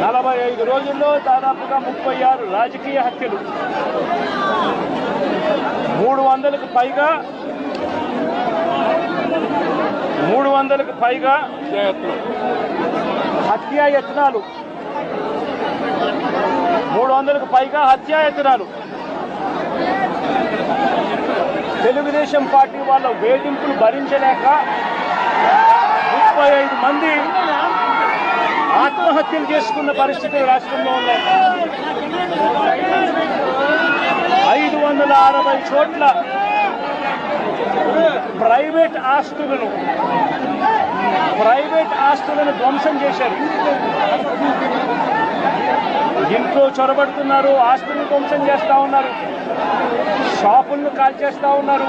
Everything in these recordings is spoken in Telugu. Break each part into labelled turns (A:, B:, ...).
A: నలభై ఐదు రోజుల్లో దాదాపుగా ముప్పై ఆరు రాజకీయ హత్యలు. మూడు వందలకు పైగా మూడు వందలకు పైగా హత్యాయత్నాలు మూడు వందలకు పైగా హత్యాయత్నాలు తెలుగుదేశం పార్టీ వాళ్ళ వేధింపులు భరించలేక ముప్పై ఐదు మంది ఆత్మహత్యలు చేసుకున్న పరిస్థితులు రాష్ట్రంలో ఉన్నాయి ఐదు వందల అరవై చోట్ల ప్రైవేట్ ఆస్తులను ప్రైవేట్ ఆస్తులను ధ్వంసం చేశారు. ఇంట్లో చొరబడుతున్నారు ఆస్తులను ధ్వంసం చేస్తూ ఉన్నారు. షాపులను కాల్చేస్తా ఉన్నారు.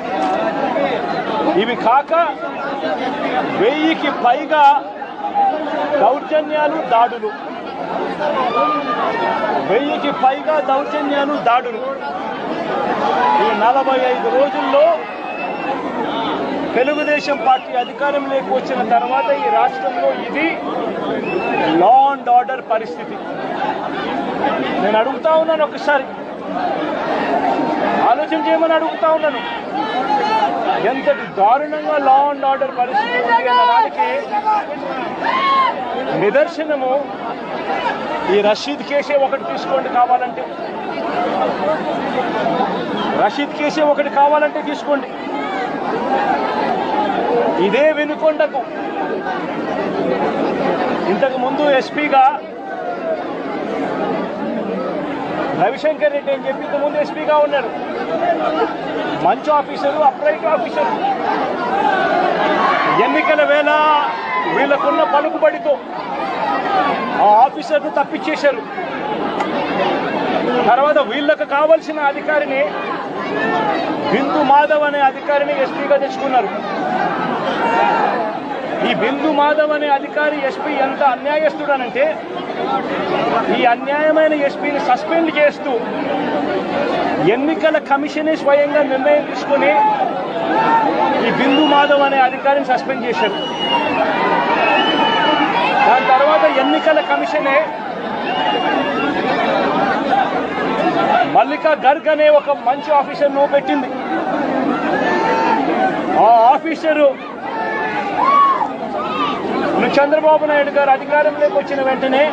A: ఇవి కాక వెయ్యికి పైగా దౌర్జన్యాలు దాడులు. వెయ్యికి పైగా దౌర్జన్యాలు దాడులు. ఈ నలభై ఐదు రోజుల్లో తెలుగుదేశం పార్టీ అధికారంలోకి వచ్చిన తర్వాత ఈ రాష్ట్రంలో ఇది లా అండ్ ఆర్డర్ పరిస్థితి. నేను అడుగుతా ఉన్నాను ఒకసారి. ఆలోచన చేయమని అడుగుతా ఉన్నాను. ఎంతటి దారుణంగా లా అండ్ ఆర్డర్ పరిస్థితి ఉంది అన్నదానికి నిదర్శనము ఈ రషీద్ కేసే ఒకటి తీసుకోండి కావాలంటే. రషీద్ కేసే ఒకటి కావాలంటే తీసుకోండి. ఇదే వినుకొండకు. ఇంతకు ముందు ఎస్పీగా రవిశంకర్ రెడ్డి అని చెప్పి ఇంతకు ముందు ఎస్పీగా ఉన్నారు. మంచి ఆఫీసరు అప్రైట్ ఆఫీసరు. ఎన్నికల వేళ వీళ్ళకున్న పలుకుబడితో ఆ ఆఫీసర్ను తప్పించేశారు. తర్వాత వీళ్ళకు కావలసిన అధికారిని బిందు మాధవ్ అనే అధికారిని ఎస్పీగా తెచ్చుకున్నారు. ఈ బిందు మాధవ్ అనే అధికారి ఎస్పీ ఎంత అన్యాయస్తుడనంటే ఈ అన్యాయమైన ఎస్పీని సస్పెండ్ చేస్తూ ఎన్నికల కమిషనే స్వయంగా నిర్ణయం తీసుకుని ఈ బిందు మాధవ్ అనే అధికారిని సస్పెండ్ చేశారు. దాని తర్వాత ఎన్నికల కమిషనే మల్లికా గర్గ్ అనే ఒక మంచి ఆఫీసర్ను పెట్టింది. ఆ ఆఫీసరు చంద్రబాబు నాయుడు గారు అధికారంలోకి వచ్చిన వెంటనే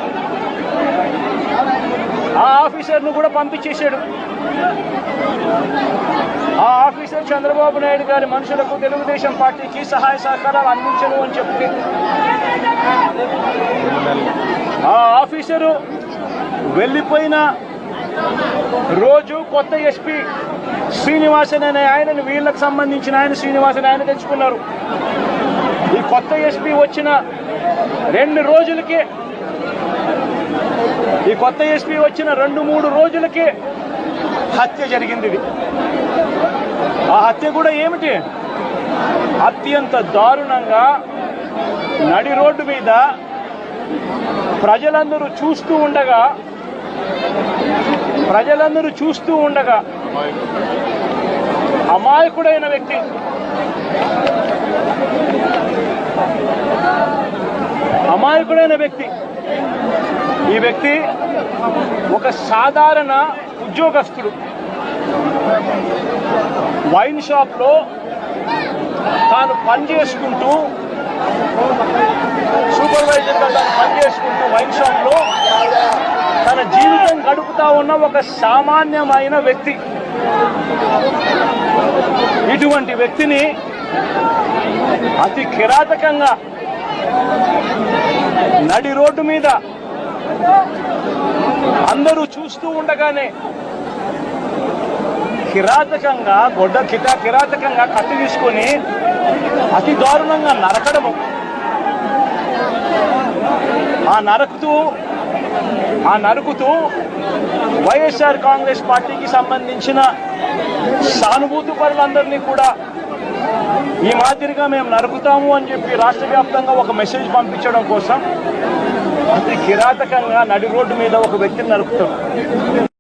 A: ఆ ఆఫీసర్ను కూడా పంపించేశాడు. ఆ ఆఫీసర్ చంద్రబాబు నాయుడు గారి మనుషులకు తెలుగుదేశం పార్టీకి సహాయ సహకారాలు అందించను అని చెప్పి ఆ ఆఫీసరు వెళ్ళిపోయిన రోజు కొత్త ఎస్పీ శ్రీనివాసన్ అనే ఆయనను వీళ్ళకు సంబంధించిన ఆయన శ్రీనివాసన్ ఆయన తెచ్చుకున్నారు. ఈ కొత్త ఎస్పీ వచ్చిన రెండు రోజులకే ఈ కొత్త ఎస్పీ వచ్చిన రెండు మూడు రోజులకే హత్య జరిగింది ఇది. ఆ హత్య కూడా ఏమిటి? అత్యంత దారుణంగా నడి రోడ్డు మీద ప్రజలందరూ చూస్తూ ఉండగా ప్రజలందరూ చూస్తూ ఉండగా అమాయకుడైన వ్యక్తి అమాయకుడైన వ్యక్తి ఈ వ్యక్తి ఒక సాధారణ ఉద్యోగస్తుడు. వైన్ షాప్లో తాను పని చేసుకుంటూ సూపర్వైజర్గా తాను పని చేసుకుంటూ వైన్ షాప్లో తన జీవితం గడుపుతా ఉన్న ఒక సామాన్యమైన వ్యక్తి. ఇటువంటి వ్యక్తిని అతి కిరాతకంగా నడి రోడ్డు మీద అందరూ చూస్తూ ఉండగానే కిరాతకంగా గొడ్డ కిట కిరాతకంగా కత్తి తీసుకొని అతి దారుణంగా నరకడము. ఆ నరకుతూ ఆ నరుకుతూ వైఎస్ఆర్ కాంగ్రెస్ పార్టీకి సంబంధించిన సానుభూతి పరులందరినీ కూడా ఈ మాదిరిగా మేము నరుకుతాము అని చెప్పి రాష్ట్ర వ్యాప్తంగా ఒక మెసేజ్ పంపించడం కోసం అతి కిరాతకంగా నడి రోడ్డు మీద ఒక వ్యక్తిని నరుకుతాం